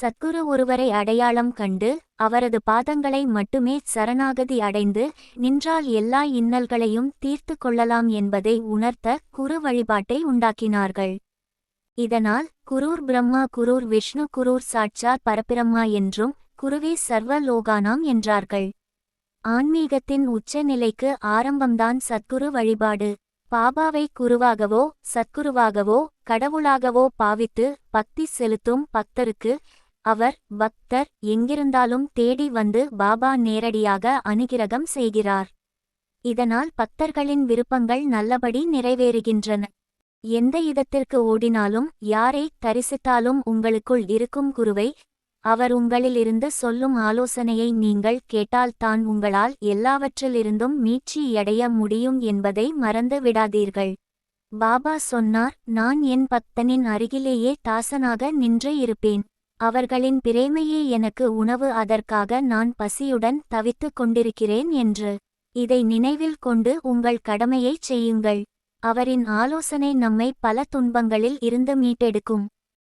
சத்குரு ஒருவரை அடையாளம் கண்டு அவரது பாதங்களை மட்டுமே சரணாகதி அடைந்து நின்றால் எல்லா இன்னல்களையும் தீர்த்து கொள்ளலாம் என்பதை உணர்த்த குரு வழிபாட்டை உண்டாக்கினார்கள். இதனால் குரூர் பிரம்மா குரூர் விஷ்ணு குரூர் சாட்சாத் பரபிரம்மா என்றும் குருவே சர்வ லோகானாம் என்றார்கள். ஆன்மீகத்தின் உச்சநிலைக்கு ஆரம்பம்தான் சத்குரு வழிபாடு. பாபாவை குருவாகவோ சத்குருவாகவோ கடவுளாகவோ பாவித்து பக்தி செலுத்தும் பக்தருக்கு அவர் பக்தர் எங்கிருந்தாலும் தேடி வந்து பாபா நேரடியாக அனுகிரகம் செய்கிறார். இதனால் பக்தர்களின் விருப்பங்கள் நல்லபடி நிறைவேறுகின்றன. எந்த இடத்திற்கு ஓடினாலும் யாரை தரிசித்தாலும் உங்களுக்குள் இருக்கும் குருவை அவர் உங்களிலிருந்து சொல்லும் ஆலோசனையை நீங்கள் கேட்டால்தான் உங்களால் எல்லாவற்றிலிருந்தும் மீட்சியடைய முடியும் என்பதை மறந்து விடாதீர்கள். பாபா சொன்னார் நான் என் பக்தனின் அருகிலேயே தாசனாக நின்று இருப்பேன். அவர்களின் பிரேமையே எனக்கு உணவு அதற்காக நான் பசியுடன் தவித்துக் கொண்டிருக்கிறேன் என்று. இதை நினைவில் கொண்டு உங்கள் கடமையைச் செய்யுங்கள். அவரின் ஆலோசனை நம்மை பல துன்பங்களில் இருந்து மீட்டெடுக்கும்.